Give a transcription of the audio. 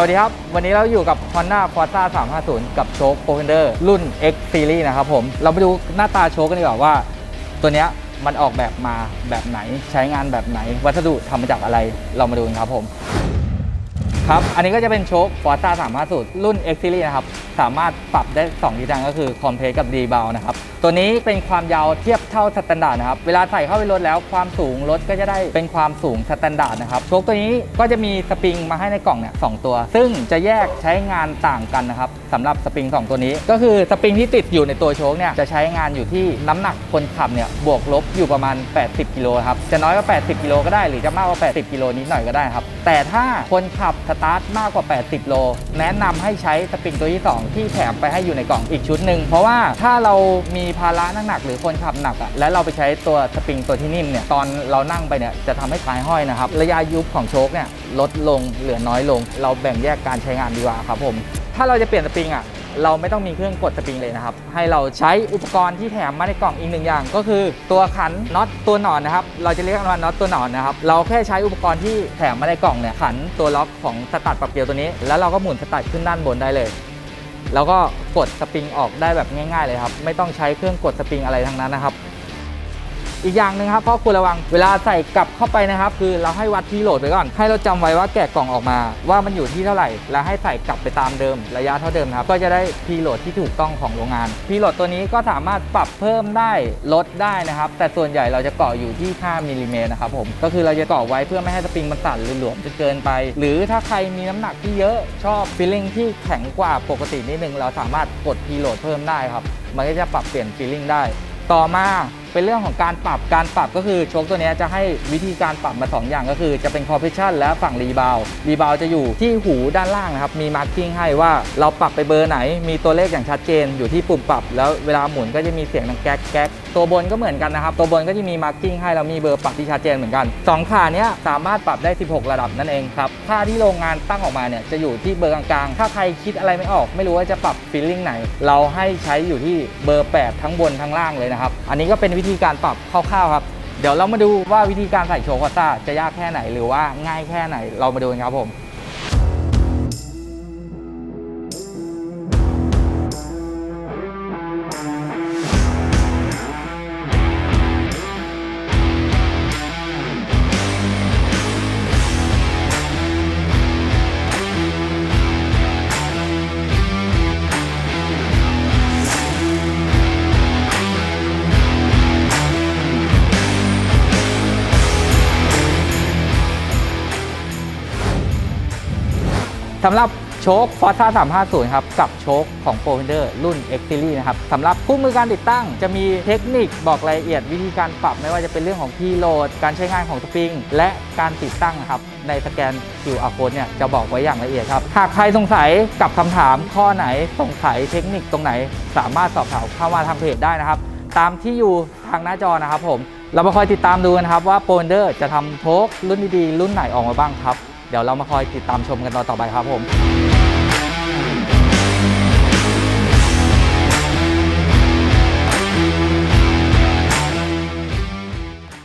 สวัสดีครับ วันนี้เราอยู่กับ Honda Forza 350 กับโชค p r o f e n d e r รุ่น X Series นะครับผม เราไปดูหน้าตาโชคกันดีกว่าว่า ตัวเนี้ยมันออกแบบมาแบบไหนใช้งานแบบไหน วัสดุทำมาจากอะไรเรามาดูกันครับผม ครับ อันนี้ก็จะเป็นโชค Forza 350 รุ่น X Series นะครับ สามารถปรับได้ 2 ทิศทางก็คือ Compress กับ Rebound นะครับ ตัวนี้เป็นความยาวเทียบเท่าสแตนดาร์ดนะครับ เวลาใส่เข้าไปรถแล้วความสูงรถก็จะได้เป็นความสูงสแตนดาร์ดนะครับโชคตัวนี้ก็จะมีสปริงมาให้ในกล่องเนี่ยสองตัว ซึ่งจะแยกใช้งานต่างกันนะครับสำหรับสปริง 2 ตัวนี้ ก็คือสปริงที่ติดอยู่ในตัวโชคเนี่ยจะใช้งานอยู่ที่น้ำหนักคนขับเนี่ยบวกลบอยู่ประมาณ 80กิโลครับจะน้อยกว่า 80กิโลก็ได้หรือจะมากกว่า 80กิโลนิดหน่อยก็ได้ครับแต่ถ้าคนขับสตาร์ทมากกว่า 80โลแนะนำให้ใช้สปริงตัวที่ 2 ที่แถมไปให้อยู่ในกล่องอีกชุดหนึ่งเพราะว่าถ้าเรามีภาระหนักๆหรือคนขับหนักอะและเราไปใช้ตัวสปริงตัวที่นิ่มเนี่ยตอนเรานั่งไปเนี่ยจะทำให้ท้ายห้อยนะครับระยะยุบของโชคเนี่ยลดลงเหลือน้อยลง เราแบ่งแยกการใช้งานดีกว่าครับผมถ้าเราจะเปลี่ยนสปริงอะเราไม่ต้องมีเครื่องกดสปริงเลยนะครับ ให้เราใช้อุปกรณ์ที่แถมมาในกล่องอีกหนึ่งอย่าง ก็คือตัวขันน็อตตัวหนอนนะครับ เราจะเรียกมันว่าน็อตตัวหนอนนะครับ เราแค่ใช้อุปกรณ์ที่แถมมาในกล่องเนี่ยขันตัวล็อกของสตัดปรับเกลียวตัวนี้ แล้วเราก็หมุนสตัดขึ้นด้านบนได้เลย แล้วก็กดสปริงออกได้แบบง่าย ๆ เลยครับ ไม่ต้องใช้เครื่องกดสปริงอะไรทั้งนั้นนะครับ อีกอย่างหนึ่งครับข้อควรระวังเวลาใส่กลับเข้าไปนะครับ คือเราให้วัดที่โหลดไปก่อน ให้เราจำไว้ว่าแกะกล่องออกมา ว่ามันอยู่ที่เท่าไหร่ แล้วให้ใส่กลับไปตามเดิม ระยะเท่าเดิมครับก็จะได้พีโหลดที่ถูกต้องของโรงงานพีโหลดตัวนี้ก็สามารถปรับเพิ่มได้ลดได้นะครับ แต่ส่วนใหญ่เราจะเกาะอยู่ที่5มิลลิเมตรนะครับผมก็คือเราจะเกาะไว้เพื่อไม่ให้สปริงมันสั่นหรือหลวมจนเกินไป หรือถ้าใครมีน้ำหนักที่เยอะชอบฟีลลิ่งที่แข็งกว่าปกตินิดนึงเราสามารถกดพีโหลดเพิ่มได้ครับมันก็จะปรับเปลี่ยนฟีลลิ่งได้ ต่อมา เป็นเรื่องของการปรับการปรับก็คือโชคตัวนี้จะให้วิธีการปรับมา 2 อย่างก็คือ จะเป็นคอร์เพชชันและฝั่งรีบาวรีบาวจะอยู่ที่หูด้านล่างนะครับ มีมาร์กิ้งให้ว่าเราปรับไปเบอร์ไหน มีตัวเลขอย่างชัดเจน อยู่ที่ปุ่มปรับ แล้วเวลาหมุนก็จะมีเสียงดังแก๊กแก๊กตัวบนก็เหมือนกันนะครับ ตัวบนก็จะมีมาร์กิ้งให้เรามีเบอร์ปรับที่ชัดเจนเหมือนกันสองขาเนี้ยสามารถปรับได้ 16 ระดับนั่นเองครับค่าที่โรงงานตั้งออกมาเนี่ยจะอยู่ที่เบอร์กลางๆ ถ้าใครคิดอะไรไม่ออก ไม่รู้ว่าจะปรับฟีลลิ่งไหน เราให้ใช้อยู่ที่เบอร์ 8 ทั้งบนทั้งล่างเลยนะครับอันนี้ก็เป็นวิธีการปรับคร่าวๆครับ เดี๋ยวเรามาดูว่าวิธีการใส่โชว์คอซ่าจะยากแค่ไหนหรือว่าง่ายแค่ไหนเรามาดูกันครับผม สำหรับโชค Forza 350 ครับ กับโชคของ p r o f e n d e r รุ่น X Series นะครับสำหรับคู่มือการติดตั้ง จะมีเทคนิคบอกรายละเอียดวิธีการปรับไม่ว่าจะเป็นเรื่องของพีโหลด การใช้งานของสปริง และการติดตั้งนะครับ ในสแกน QR code เนี่ยจะบอกไว้อย่างละเอียดครับ หากใครสงสัยกับคำถามข้อไหนสงสัยเทคนิคตรงไหน สามารถสอบถามเข้ามาทางเพจได้นะครับ ตามที่อยู่ทางหน้าจอนะครับผมเรามาคอยติดตามดูนะครับว่า p r o f e n d e r จะทำโชครุ่นดีๆรุ่นไหนออกมาบ้างครับ เดี๋ยวเรามาคอยติดตามชมกันตอนต่อไปครับผม